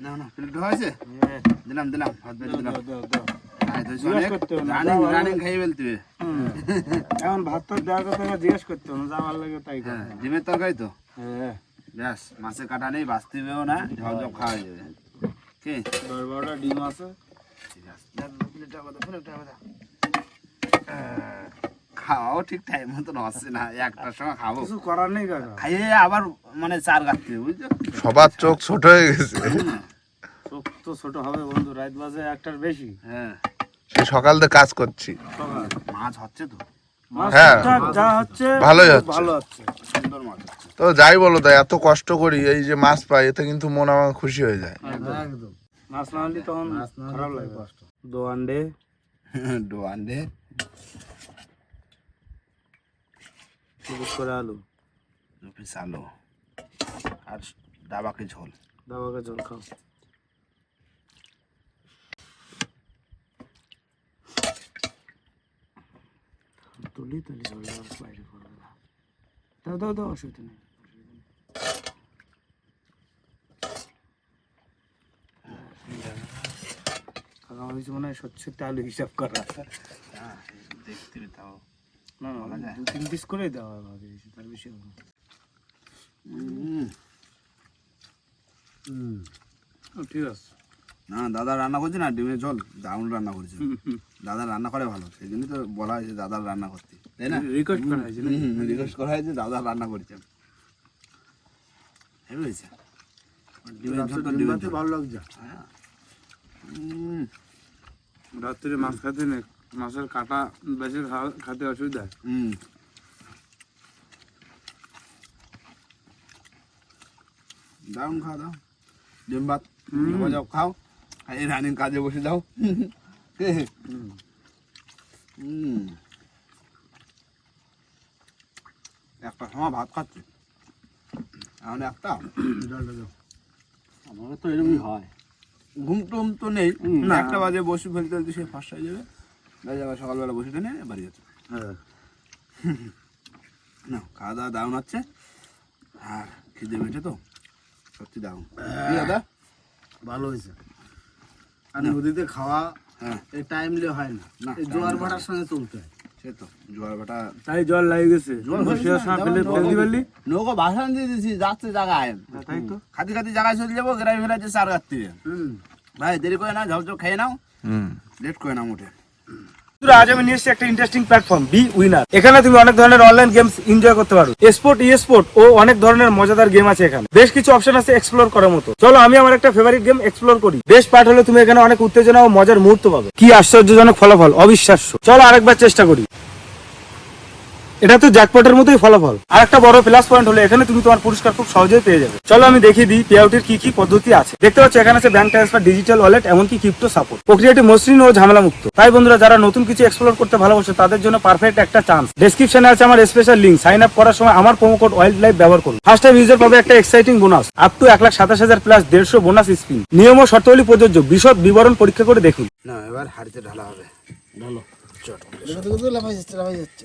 না না প্লেট হয়েছে? হ্যাঁ, দিলাম দিলাম হাত বের দিলাম। এখন ভাত তো দেওয়ার কথা জিজ্ঞেস করতে না যা ভালো লাগে তাই হ্যাঁ করো। ডিমের তরকারি তো? হ্যাঁ। ব্যাস মাছে কাটা নেই বাঁচতে হবেও না ঝল খাওয়া হয়ে যাবে। কি? দশ বারোটা ডিম আছে। ঠিক আছে। খাওয়াও ঠিক টাইম মতন হচ্ছে না একটার সময় খাব। কিছু করার নেই কাকা। খাইয়ে আবার মানে চার কাটতে বুঝছ? সবার চোখ ছোট হয়ে গেছে। চোখ তো ছোট হবে বন্ধু রাত বাজে একটার বেশি। হ্যাঁ। সে সকাল থেকে কাজ করছি। মাছ হচ্ছে তো। মাছ হ্যাঁ। যা হচ্ছে ভালোই হচ্ছে। ভালো হচ্ছে। সুন্দর মাছ তো যাই বলো তাই এত কষ্ট করি এই যে মাছ পাই এতে কিন্তু মন আমার খুশি হয়ে যায়। একদম। মাছ না হলে তখন খারাপ লাগে কষ্ট। দো। আন্ডে পিস করে আলু। দু পিস আলু। আর ডাবাকে ঝোল। দাবাকে জল খাও। তুলি তুলি দেওয়ার বাইরে না দাও। দাও দাও অসুবিধা নেই। কাকা হয়েছে মনে হয় সত্যি সত্যি আলু হিসাব করা। দেখতে তাও। না না দু তিন পিস করেই দেওয়া হবে বেশি তার বেশি হবে না। ঠিক আছে। না দাদা রান্না করছে না ডিমের ঝোল দারুণ রান্না করছে। দাদা রান্না করে ভালো সেই জন্যই তো বলা হয়েছে দাদার রান্না করতে তাই না? রিকোয়েস্ট করা হয়েছে না রিকোয়েস্ট করা হয়েছে দাদা রান্না করছে। হেবি হয়েছে। ডিমের ঝোল তো ডিমের ভালো লাগছে? উম, রাত্রে মাছ খাতে নেই। মাছের কাটা বেশি খাতে অসুবিধা। উম। দারুণ খাওয়া দাও। ডিম ভাত মজা খাও। এই রানিং কাজে বসে যাও। হুম। একটা সময় ভাত খাচ্ছি। এখন একটা। আমাকে তো এরকমই হয়। ঘুম টুম তো নেই। একটা বাজে বসে ফেলতে ফেলতে সে ফার্স্ট হয়ে যাবে। আবার সকালবেলা বসে টেনে বাড়ি যাচ্ছে। হ্যাঁ। না খাওয়া দাওয়া দারুণ হচ্ছে। আর খিদে পেটে তো সত্যি দারুণ দাদা? ভালো হয়েছে। আর নদীতে খাওয়া হ্যাঁ। এই টাইমলি হয় না। না, এই জোয়ার ভাটার সঙ্গে চলতে হয়। সে তো জোয়ার ভাটা তাই জল লাগে গেছে। নৌকো ভাষণ দিয়ে যাচ্ছে জায়গায়। তাই তো। খাতি খাতি জায়গায় চলে যাব গ্রামে চার রাত্রি হুম। ভাই দেরি করে না ঝাল খেয়ে নাও। হুম। লেট করে নাও উঠে আজ আমি নিয়ে এসেছি একটা ইন্টারেস্টিং প্ল্যাটফর্ম বি উইনার এখানে তুমি অনেক ধরনের অনলাইন গেমস এনজয় করতে পারো। স্পোর্ট ই স্পোর্ট ও অনেক ধরনের মজাদার গেম আছে এখানে। বেশ কিছু অপশন আছে এক্সপ্লোর করার মতো। চলো, আমি আমার একটা ফেভারিট গেম এক্সপ্লোর করি। বেস্ট পার্ট হলে তুমি এখানে অনেক উত্তেজনা ও মজার মুহূর্ত পাবে। কি আশ্চর্যজনক ফলাফল, অবিশ্বাস্য। চলো, আরেকবার চেষ্টা করি। এটা তো জ্যাকপটের মতোই ফলাফল। আর একটা বড় প্লাস পয়েন্ট হলো এখানে তুমি তোমার পুরস্কার খুব সহজেই পেয়ে যাবে। চলো আমি দেখিয়ে দিই পে আউটের কি কি পদ্ধতি আছে। দেখতে পাচ্ছ এখানে আছে ব্যাংক ট্রান্সফার ডিজিটাল ওয়ালেট এমনকি ক্রিপ্টো সাপোর্ট প্রক্রিয়াটি মসৃণ ও ঝামেলা মুক্ত তাই বন্ধুরা যারা নতুন কিছু এক্সপ্লোর করতে ভালোবাসে তাদের জন্য পারফেক্ট একটা চান্স ডেসক্রিপশনে আছে আমার স্পেশাল লিঙ্ক সাইন আপ করার সময় আমার প্রোমো কোড ওয়াইল্ড লাইফ ব্যবহার করুন। ফার্স্ট টাইম ইউজার পাবে একটা এক্সাইটিং বোনাস আপ টু এক লাখ সাতাশ হাজার প্লাস দেড়শো বোনাস স্পিন নিয়ম ও শর্তাবলী প্রযোজ্য। বিশদ বিবরণ পরীক্ষা করে দেখুন। না এবার হাড়িতে ঢালা হবে। ঢালো। চট। লাফাই যাচ্ছে লাফাই যাচ্ছে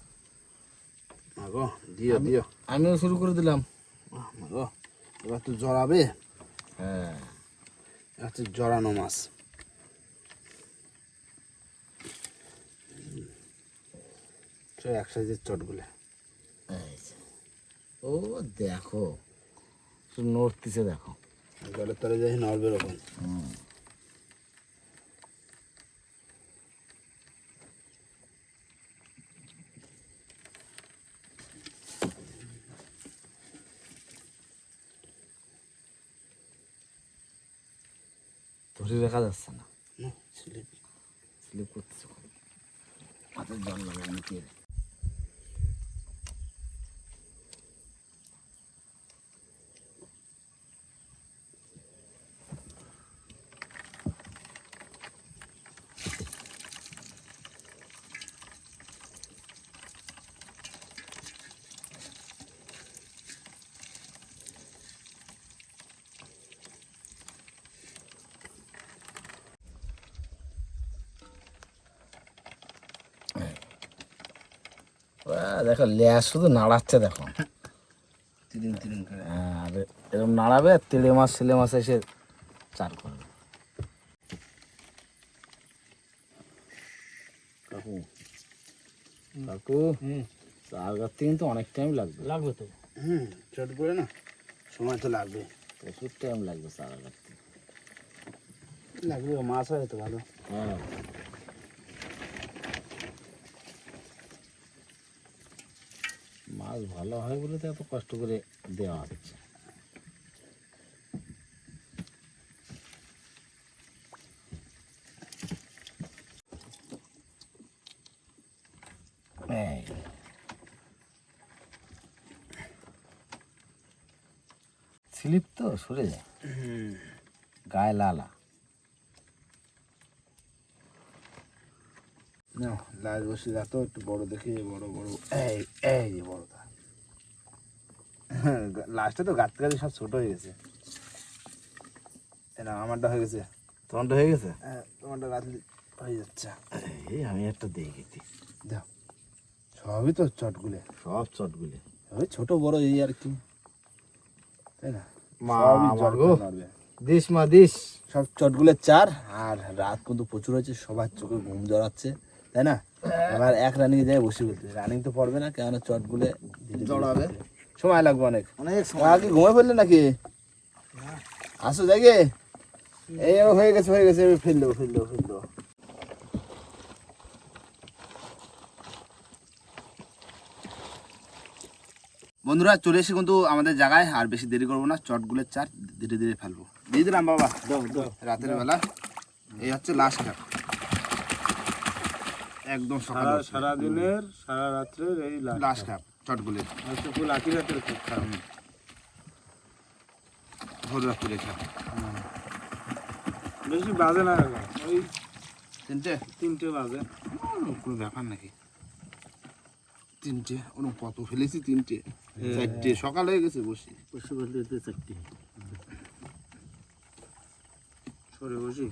মাগো দিও দিও। আমিও শুরু করে দিলাম। মাগো এবার তো জড়াবে। হ্যাঁ। হচ্ছে জড়ানো মাছ। এক সাইজের চটগুলে ও দেখো। নড়তিছে দেখো। জলের তলে যাই নড়বে এরকম ধরে রাখা যাচ্ছে না। স্লিপ করতেছে। হাতের জল লাগে নিচে দেখো লেয়ার শুধু নাড়াচ্ছে দেখো। তিরিং তিরিং করে। হ্যাঁ, আর এরকম নাড়াবে আর তেলে মাছ ছেলে মাছ এসে চার করবে। কাকু। কাকু চার করতে কিন্তু অনেক টাইম লাগবে। লাগবে তো। হুম চট করে না সময় তো লাগবে। প্রচুর টাইম লাগবে চার করতে লাগবে মাছ হয় তো ভালো। হ্যাঁ। মাছ ভালো হয় বলে তো এত কষ্ট করে দেওয়া হচ্ছে। স্লিপ তো সরে যায়। গায়ে লালা। না লাল বসে রাখতো একটু বড় দেখে বড় বড়। এই এই যে বড়টা। লাস্টে তো গাছ গাছ সব ছোট হয়ে গেছে। না আমারটা হয়ে গেছে। তোমারটা হয়ে গেছে? হ্যাঁ তোমারটা রাত্রি হয়ে যাচ্ছে। এই আমি একটা দেখেছি। দাও। সবই তো চটগুলে। সব চটগুলি। ওই ছোট বড় এই আর কি। তাই না? মা আমার গো। দিস মা দিস। সব চটগুলের চার আর রাত কিন্তু প্রচুর হয়েছে সবার চোখে ঘুম জড়াচ্ছে। তাই না? এবার এক রানিং যায় বসে বলতে রানিং তো পড়বে না কেন চটগুলে জড়াবে। সময় লাগবে অনেক। অনেক আগে ঘুমে ফেললে নাকি? আসো জাগে এই হয়ে গেছে হয়ে গেছে এবার ফেল দেবো ফেল দেবো ফেল বন্ধুরা চলে এসে কিন্তু আমাদের জায়গায় আর বেশি দেরি করব না চটগুলের চার ধীরে ধীরে ফেলব। দিয়ে দিলাম বাবা। রাতের বেলা। এই হচ্ছে লাস্ট কাপ একদম সারা সারা দিনের সারা রাত্রের এই লাস্ট কাপ চটগুলের লাস্ট ফুল আকি রাতের খুব খারাপ ভোর রাত্রে খাপ বেশি বাজে না ওই তিনটে? তিনটে বাজে। কোনো ব্যাপার নাকি? তিনটে? ওরকম কত ফেলেছি তিনটে? চারটে। সকাল হয়ে গেছে বসি। বসে বলতে চারটি। সরে বসি।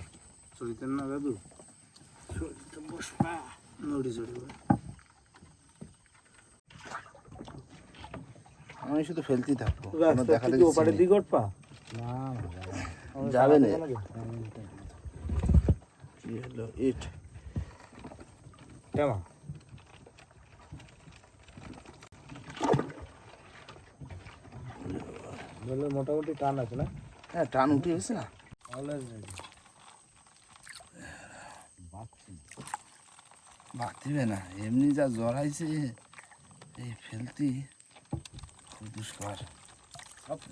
চলিতেন না দাদু। নড়ি চড়ি আমি শুধু ফেলতেই থাকব। দেখা দেখি নেই। দিকে পা যাবে না। হলো? ইট। কেমন? বললে মোটামুটি টান আছে না? হ্যাঁ টান উঠে গেছে না। বাতিবে না। এমনি যা জ্বর আইছে এই ফেলতি। দুষ্কর।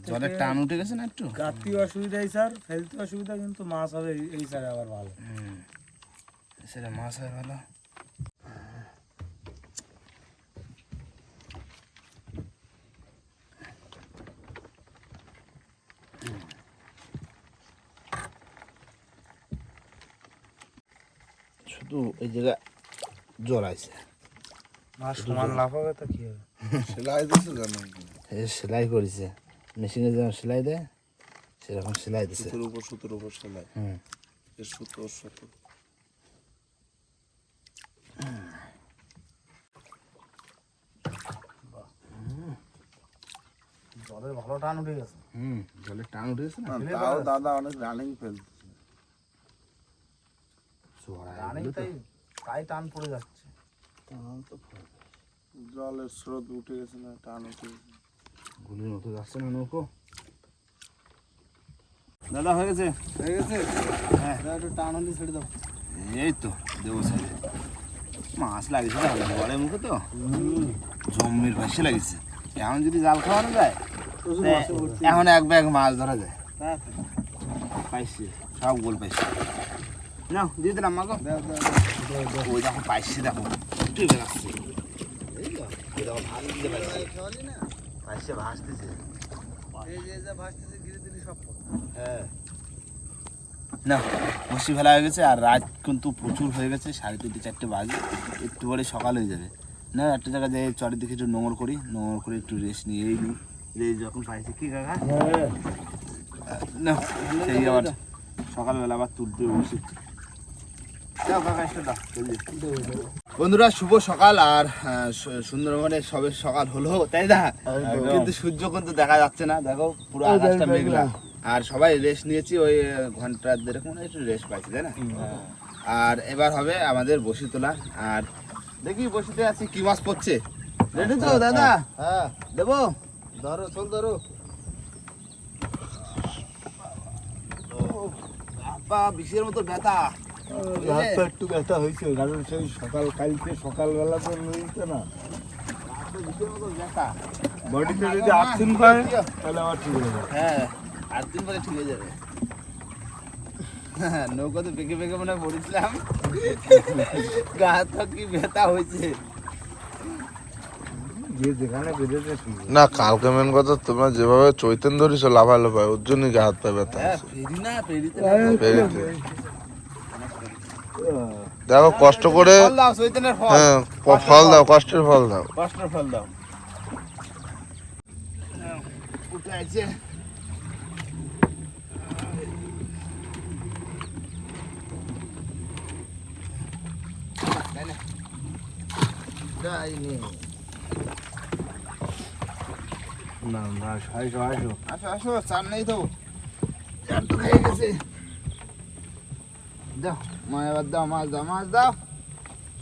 জলের টান উঠে গেছে না একটু? গাতি অসুবিধাই স্যার ফেলতে অসুবিধা কিন্তু মাছ হবে এই- এই স্যার আবার ভালো। হুম। সেটা মাছ হয় ভালো। শুধু এই জায়গায় জল আছে মাছ সমান লাভ হবে তো কি হবে? সেলাই দিছো কেন এই সেলাই করেছে। মেশিনে যেমন সেলাই দেয় সেরকম সেলাই দিছে। সুতোর উপর সুতোর উপর সেলাই। হুম। সুতো সুতো। জলের ভালো টান উঠে গেছে। হুম জলের টান উঠে গেছে না? তাও দাদা অনেক রানিং ফেলছে। রানিং তাই তাই টান পড়ে যাচ্ছে। জলের স্রোত উঠে গেছে না টান উঠে গেছে। গুলির মতো যাচ্ছে না নৌকো। দাদা হয়ে গেছে? হয়ে গেছে? হ্যাঁ। একটু টান হলে ছেড়ে দাও। এই তো দেবো সাইডে মাছ লাগিয়েছে তাহলে বলে মুখে তো। জম্মির পাশে লাগিয়েছে। এখন যদি জাল খাওয়ানো যায় এখন এক ব্যাগ মাছ ধরা যায়। পাইছি সব গোল পাইছি। নাও দিয়ে দিলাম মাগো। ওই দেখো পাইছি দেখো। উঠে বেড়াচ্ছে। এই পাইছে ভাসতেছে হ্যাঁ। না বসি ফেলা হয়ে গেছে আর রাত কিন্তু প্রচুর হয়ে গেছে সাড়ে তিনটে চারটে বাজে। একটু পরে সকাল হয়ে যাবে। না একটা জায়গায় যাই চরের দিকে একটু নোংর করি নোংর করে একটু রেস্ট নিয়ে এই রেস্ট যখন পাইছে কি কাকা? না সেই আবার সকালবেলা আবার তুলতে বসি। দাও কাকা একটু দাও। বন্ধুরা শুভ সকাল আর সুন্দরবনে সবে সকাল হলো তাই না? কিন্তু সূর্য কিন্তু দেখা যাচ্ছে না দেখো পুরো আকাশটা মেঘলা। আর সবাই রেস্ট নিয়েছি ওই আহ, ঘণ্টা দেড়েক মনে একটু রেস্ট পাইছি তাই না? আর এবার হবে আমাদের বসি তোলা আর দেখি বসিতে আছি কি মাছ পড়ছে? রেডি তো দাদা? হ্যাঁ। দেবো? ধরো চল ধরো। আপা বিষের মতো ব্যথা। হাত পা একটু ব্যথা হয়েছে কারণ সেই সকাল কালকে সকালবেলা তো নদীতে না। বডিতে যদি আর্থিন পায় তাহলে আবার ঠিক হয়ে যাবে। হ্যাঁ আর দিন পরে ঠিক হয়ে যাবে। হ্যাঁ, নৌকাতে বেঁকে বেঁকে মনে হয় পড়েছিলাম গা হাত পা কি ব্যথা হয়েছে। না কালকে মেন কথা তোমরা যেভাবে চৈতন ধরিস লাফালো পায় ওর জন্যই গা হাত পায়ে ব্যথা হ্যাঁ আছে। ফেরি না ফেরিতে পেরেছে। দেখো কষ্ট করে ফল দাও ফল। হ্যাঁ ফল দাও কষ্টের ফল দাও। কষ্টের ফল দাও। না না আসো আসো আসো। আসো চার নেই তো। চার তো খেয়ে গেছে। দাও মা এবার দাও মাছ দাও মাছ দাও।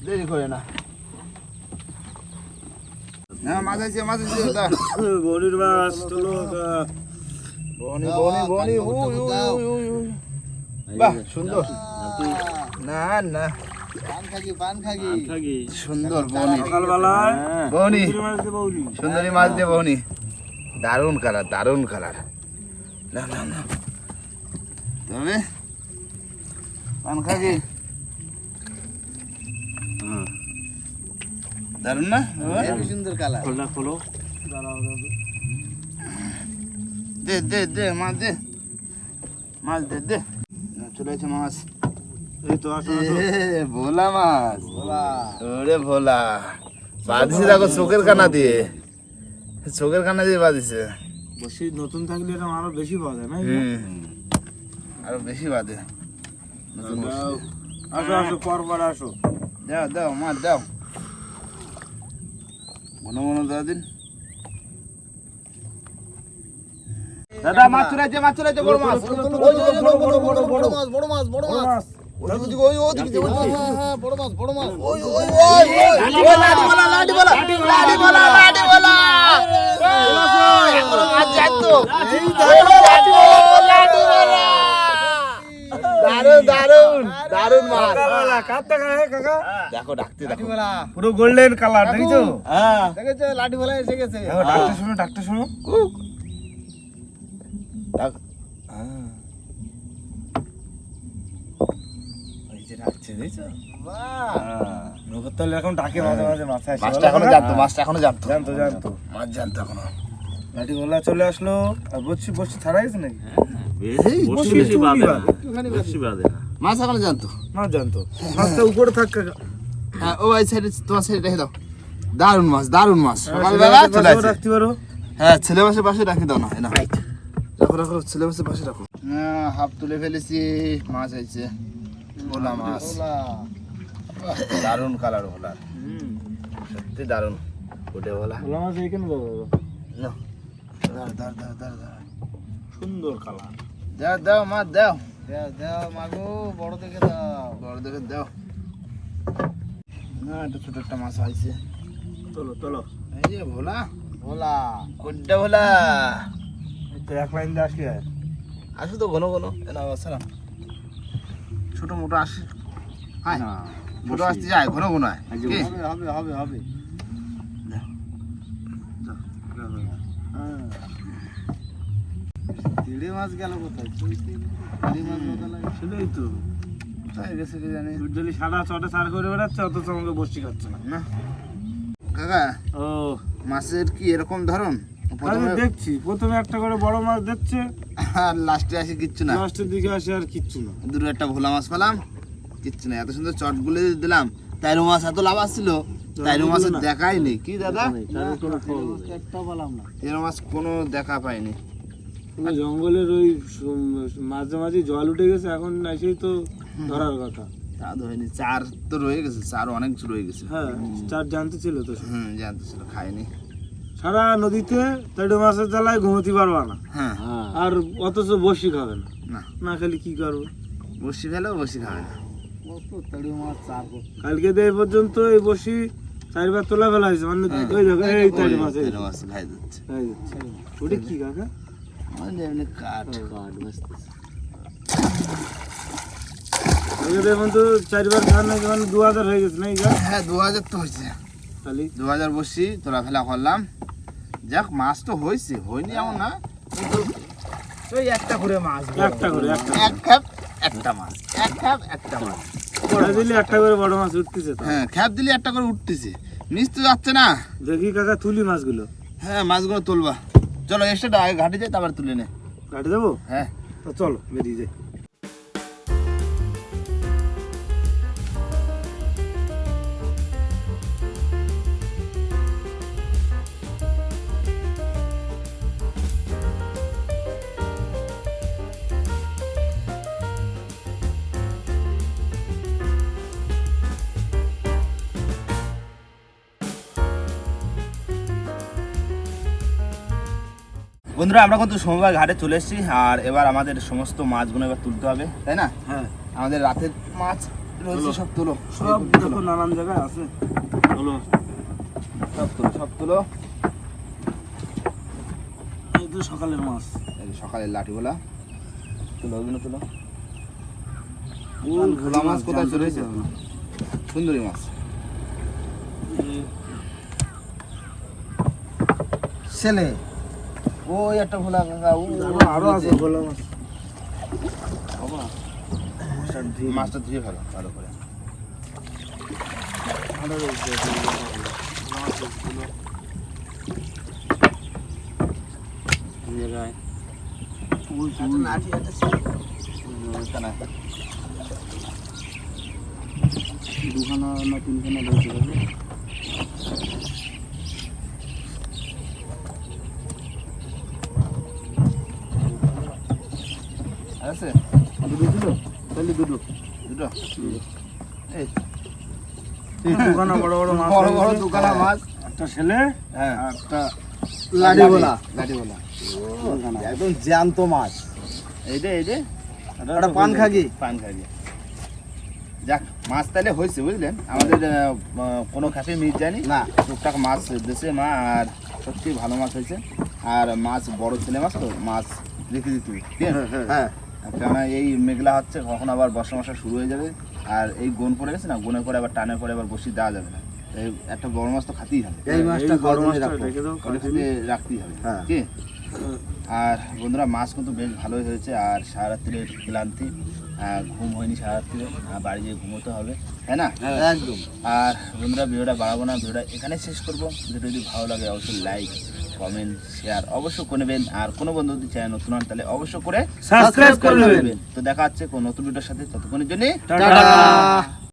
দেরি করে না। হ্যাঁ মাছ আছে মাছ আছে দাও। বডির মাছ তোলো বনি বনি বনি উই উই উই উই বাহ সুন্দর। না না। সুন্দর বনি। মাছ সুন্দরী মাছ দিয়ে বনি। দারুণ কালার দারুণ কালার। না না না। তবে পান খাবি? দারুণ না? সুন্দর কালার। খোলা খোলো। দে দে দে মাছ দে। মাছ দে দে। চলে আছে মাছ। ভোলা মাছ। ওরে ভোলা। বাঁধিছে দেখো চোখের কানা দিয়ে। চোখের কানা দিয়ে বাঁধিছে। বসি নতুন থাকলে এরকম আরও বেশি পাওয়া যায় না হুম। আরও বেশি। দাও। আসো আসো পরবার আসো দাও দাও মাছ দাও মনে মনে দাও দিন দাদা মাছ চলেছে মাছ চলেছে বড় মাছ ওই যে, ওই যে, বড়, বড়, বড়, বড়। মাছ বড় মাছ বড় মাছ দারুণ দারুণ মাছ। হে কাকা। দেখো ডাকতে দেখো। পুরো গোল্ডেন কালার দেখছ? হ্যাঁ। দেখেছ? লাঠি ফেলা এসে গেছে। দেখো ডাক্তার শুনো ডাক্তার শুনো। ডাক- এই যে ডাকছে দেখছ? বাহ। নগর এখন ডাকে মাঝে মাঝে মাথায় আসে। মাছটা এখনও জানতো মাছটা এখনও জানতো। জানতো জানতো। মাছ জানতো এখনও। লাঠি গোলা চলে আসলো। আর বসছি বসছি ছাড়া গেছে নাকি? বসি বেশি বাঁধে না। মাছ এখনও জানতো মাছ জানতো মাছটা উপরে থাক হ্যাঁ ও ভাই সাইডে তোমার সাইডে রেখে দাও। দারুণ মাছ দারুণ মাছ। সকালবেলা চলে আসে। রাখতে পারো। হ্যাঁ ছেলে পাশে রাখি দাও না এই রাখো রাখো ছেলে পাশে রাখো। হ্যাঁ হাফ তুলে ফেলেছি। মাছ হয়েছে ভোলা মাছ। দারুণ কালার ভোলা। সত্যি দারুণ। ভোলা। ভোলা মাছ এইখানে দাও দাও। সুন্দর কালার। দাও দাও মাছ দাও। দাও দাও মাগো বড় দেখে দাও। বড় দেখে দাও। না একটা ছোট একটা মাছ আইছে। চলো চলো এই যে ভোলা। ভোলা। কোনটা ভোলা। তো এক লাইন দিয়ে আসলে আর। আসো তো ঘন ঘন নাও সালাম ছোট মোটো আসে। হ্যাঁ না ছোট আসতে যায় ঘন ঘন হবে হবে হবে হবে। তিড়ে মাছ গেল কোথায়? তিড়ে মাছ কোথায়? লাগে সেটাই তো। কোথায় গেছে কি জানি সূর্যলি সাদা চটে সার করে বেড়াচ্ছে অথচ আমাকে বসি খাচ্ছে না। না। কাকা ও। মাছের কি এরকম ধরন? প্রথমে দেখছি প্রথমে একটা করে বড় মাছ দেখছে। আর লাস্টে আসে কিচ্ছু না। লাস্টের দিকে আসে আর কিচ্ছু না। দুটো একটা ভোলা মাছ পেলাম কিচ্ছু না। এত সুন্দর চট গুলে দিলাম তাইরো মাছ এত লাভ আসছিল তাইরো মাছের দেখাই নেই কি দাদা? একটাও পেলাম না। এর মাছ কোনো দেখা পাইনি। জঙ্গলের ওই মাঝে মাঝে জল উঠে গেছে এখন এসেই তো ধরার কথা। তা হয়নি চার তো রয়ে গেছে চার অনেক রয়ে গেছে। হ্যাঁ চার জানতে ছিল তো হুম জানতে ছিল খাইনি সারা নদীতে তেড়ে মাছের জ্বালায় ঘুমোতে পারবা না। হ্যাঁ। হ্যাঁ আর অথচ বসি খাবে না। না। না খেলে কি করবে? বসি ফেলেও বসি খাবে না। কালকে দিয়ে পর্যন্ত এই বসি চারবার তোলা ফেলা হয়েছে। মানে ওই দেখো এই তাড়ি মাছ তেরো মাছ খাই যাচ্ছে। ওটা কি কাকা? কাঠ। কাঠ চারবার মানে দু হাজার হয়ে গেছে না হ্যাঁ দু হাজার তো হয়েছে। দু হাজার ফেলা করলাম। যাক মাছ তো হয়েছে হয়নি এমন না। কিন্তু ওই একটা করে মাছ একটা করে একটা এক খ্যাপ একটা মাছ। এক খ্যাপ একটা মাছ। দিলে একটা করে বড় মাছ উঠতেছে তো। হ্যাঁ খ্যাপ দিলে একটা করে উঠতেছে। নিচ তো যাচ্ছে না। দেখি কাকা তুলি মাছগুলো। হ্যাঁ মাছগুলো তুলবা। চলো এসে আগে ঘাটে যাই তারপর তুলে নে। ঘাটে দেবো হ্যাঁ। তো চলো বেরিয়ে যাই। বন্ধুরা আমরা কিন্তু সোমবার ঘাটে চলে এসেছি আর এবার আমাদের সমস্ত মাছগুলো এবার তুলতে হবে তাই না? হ্যাঁ। আমাদের রাতের মাছ রয়েছে সব তুলো। সব দেখো নানান জায়গায় আছে। হলো সব তুলো সব তুলো। সকালের মাছ। সকালের লাঠিগুলা তুলো ওইগুলো তুলো। ভোলা মাছ কোথায় চলে এসেছে? সুন্দরী মাছ। ছেলে। ওই একটা ভোলা কাকা ও আরো- আছে ভোলা মাছ। মাছটা ধুয়ে ফেলো ভালো করে। দুখানা না তিনখানা রয়েছে আছে দুটো ছিল তাহলে দুটো দুটো এই দুখানা বড় বড় মাছ বড় বড়। দুখানা মাছ একটা ছেলে হ্যাঁ একটা লাঠি বলা একদম জ্যান্ত মাছ এই যে এই যে ওটা পান খাগি পান খাই যাক মাছ তাহলে হয়েছে বুঝলেন আমাদের কোনো খাতে মিট যায়নি না টুকটাক মাছ দেশে মা আর সত্যি ভালো মাছ হয়েছে আর মাছ বড় ছেলে মাছ তো মাছ রেখে দিতে হবে, হ্যাঁ কেননা এই মেঘলা হচ্ছে কখন আবার বর্ষা মশা শুরু হয়ে যাবে আর এই গোন পড়ে গেছে না গোনের পরে আবার টানের পরে আবার বসি দেওয়া যাবে না। এই একটা বড় মাছ তো খাতেই হবে। এই মাছটা বড় মাছটা রাখতেই হবে হ্যাঁ। কি আর বন্ধুরা মাছ কিন্তু বেশ ভালোই হয়েছে আর সারা রাত্রির ক্লান্তি আহ, ঘুম হয়নি সারা রাত্রিরে আর বাড়ি যেয়ে ঘুমোতে হবে তাই না? একদম। আর বন্ধুরা ভিডিওটা বাড়াবো না ভিডিওটা এখানে শেষ করব। ভিডিও যদি ভালো লাগে অবশ্যই লাইক কমেন্ট শেয়ার অবশ্যই করবেন আর কোনো বন্ধু যদি চ্যানেল নতুন হন তাহলে অবশ্যই করে সাবস্ক্রাইব করে নেবেন। তো দেখা হচ্ছে কোন নতুন ভিডিওর সাথে। ততক্ষণের জন্য টাটা।